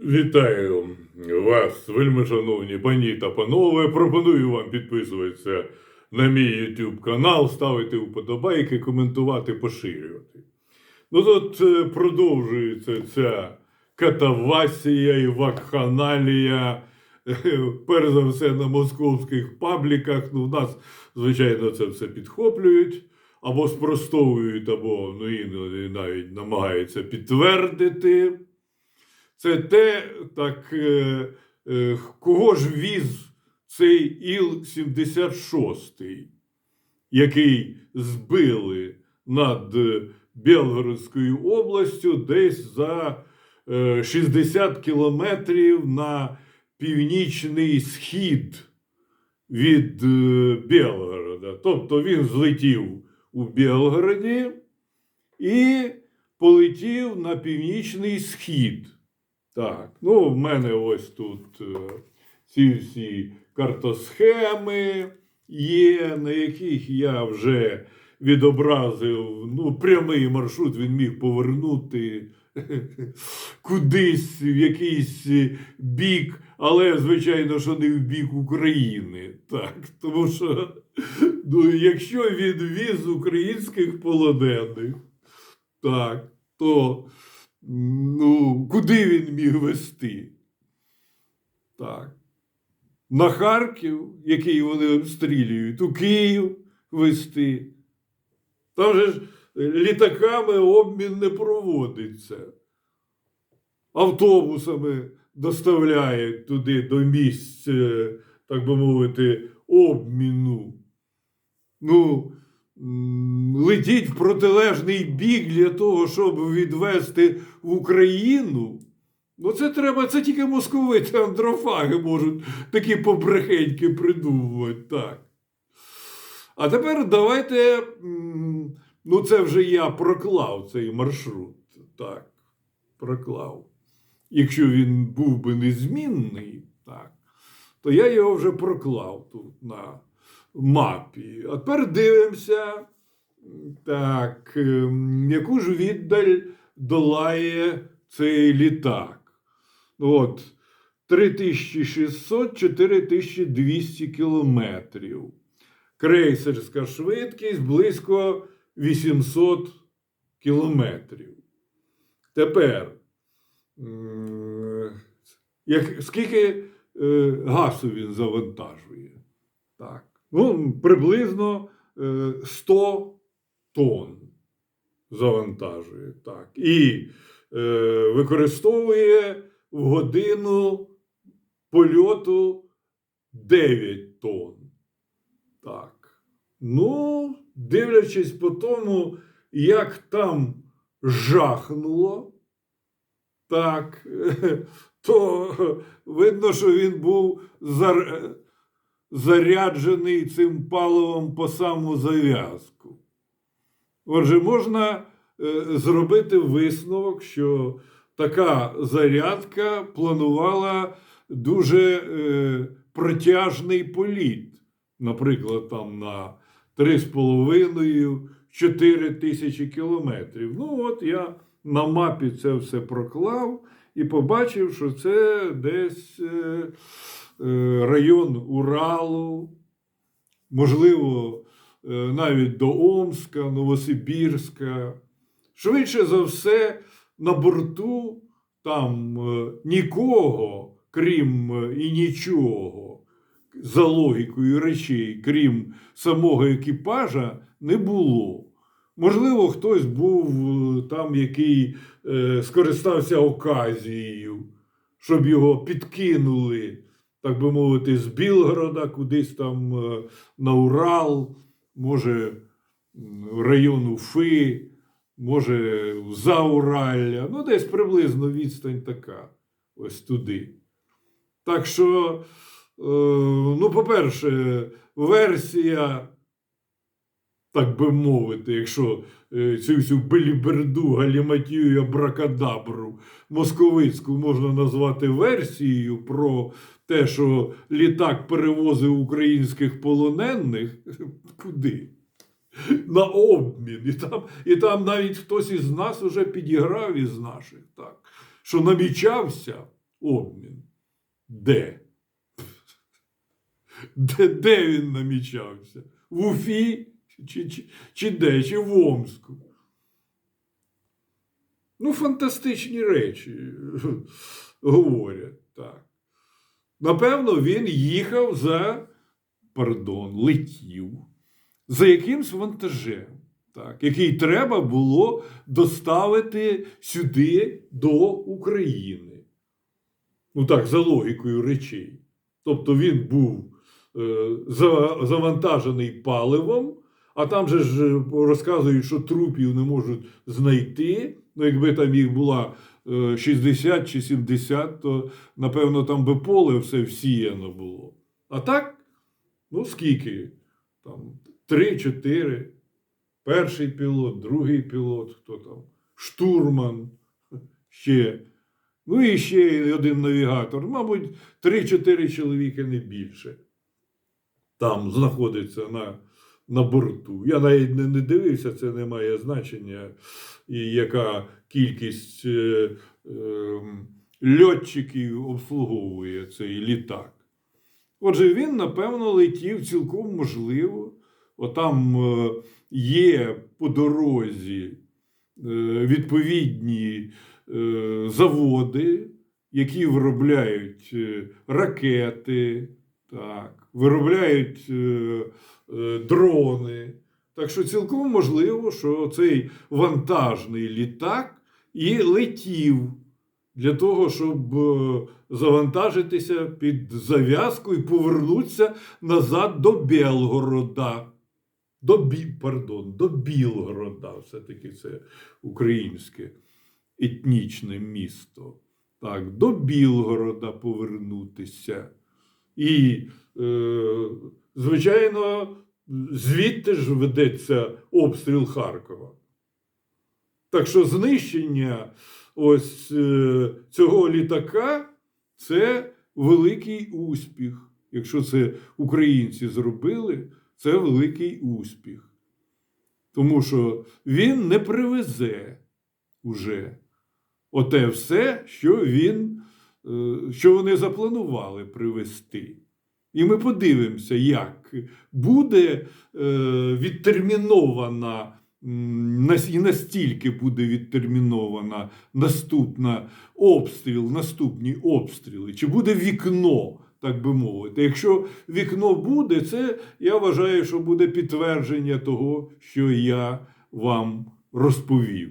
Вітаю вас, вельми шановні пані та панове. Пропоную вам підписуватися на мій YouTube канал, ставити вподобайки, коментувати, поширювати. Ну тут е, продовжується ця катавасія і вакханалія, е, перш за все на московських пабліках. Ну, в нас, звичайно, це все підхоплюють. Або спростовують, або ну, іноді навіть намагаються підтвердити. Це те, так, е, е, кого ж віз цей Іл-76, який збили над е, Білгородською областю десь за е, 60 кілометрів на північний схід від е, Білгорода. Тобто він злетів у Білгороді і полетів на північний схід. Так, ну в мене ось тут е, ці всі картосхеми є, на яких я вже відобразив ну, прямий маршрут, він міг повернути кудись в якийсь бік, але, звичайно, що не в бік України. Так, тому що ну, якщо він віз українських полонених, так, то ну, куди він міг вести? Так. На Харків, який вони обстрілюють, у Київ вести. Там же ж літаками обмін не проводиться. Автобусами доставляють туди до місць, е, так би мовити, обміну. Ну, летіть в протилежний бік для того, щоб відвести в Україну. Ну, це треба, це тільки московити, андрофаги можуть такі побрехеньки придумувати. Так. А тепер давайте. Ну, це вже я проклав цей маршрут. Так, проклав. Якщо він був би незмінний, так, то я його вже проклав тут на мапі. А тепер дивимося, так, ем, яку ж віддаль долає цей літак. Ну, От, 3600-4200 кілометрів. Крейсерська швидкість близько 800 кілометрів. Тепер, як, скільки е, газу він завантажує? Так. Ну, приблизно е, 100 тонн завантажує. Так. І е, використовує в годину польоту 9 тонн. Так. Ну, дивлячись по тому, як там жахнуло, так, то видно, що він був зар- заряджений цим паливом по саму зав'язку. Отже, можна е, зробити висновок, що така зарядка планувала дуже е, протяжний політ, наприклад, там на 3,5-4 тисячі кілометрів. Ну, от я на мапі це все проклав і побачив, що це десь е, район Уралу, можливо, е, навіть до Омська, Новосибірська. Швидше за все, на борту там е, нікого, крім е, і нічого, за логікою речей, крім самого екіпажа, не було. Можливо, хтось був е, там, який е, скористався оказією, щоб його підкинули, так би мовити, з Білгорода кудись там е, на Урал, може, в район Уфи, може, за Зауралля. Ну, десь приблизно відстань така, ось туди. Так що, е, ну, по-перше, версія, так би мовити, якщо е, цю всю беліберду, галіматію абракадабру московицьку можна назвати версією про те, що літак перевозив українських полонених, куди? На обмін. І там, і там навіть хтось із нас уже підіграв із наших, так, що намічався обмін. Де? Де, де він намічався? В Уфі чи, чи, чи де? Чи в Омску? Ну, фантастичні речі говорять так. Напевно, він їхав за, пардон, летів за якимсь вантажем, так, який треба було доставити сюди до України. Ну так, за логікою речей. Тобто він був е, завантажений паливом, а там же ж е, розказують, що трупів не можуть знайти. Ну, якби там їх була е, 60 чи 70, то напевно там би поле все всіяно було. А так, ну скільки? Там три-чотири. Перший пілот, другий пілот, хто там, штурман ще. Ну і ще один навігатор. Мабуть, 3-4 чоловіки не більше. Там знаходиться на, на борту. Я навіть не, дивився, це не має значення. І яка кількість е, е, льотчиків обслуговує цей літак. Отже, він, напевно, летів цілком можливо. Отам е, є по дорозі е, відповідні е, заводи, які виробляють ракети, так, виробляють е, е, дрони. Так що цілком можливо, що цей вантажний літак і летів для того, щоб е, завантажитися під зав'язку і повернутися назад до Білгорода. До, Бі, пардон, до Білгорода, все-таки це українське етнічне місто. Так, до Білгорода повернутися. І, е, звичайно, звідти ж ведеться обстріл Харкова. Так що знищення ось е, цього літака це великий успіх. Якщо це українці зробили, це великий успіх. Тому що він не привезе уже оте все, що він, що вони запланували привезти. І ми подивимося, як буде е, відтермінована і настільки буде відтермінована наступна обстріл, наступні обстріли, чи буде вікно, так би мовити. Якщо вікно буде, це я вважаю, що буде підтвердження того, що я вам розповів.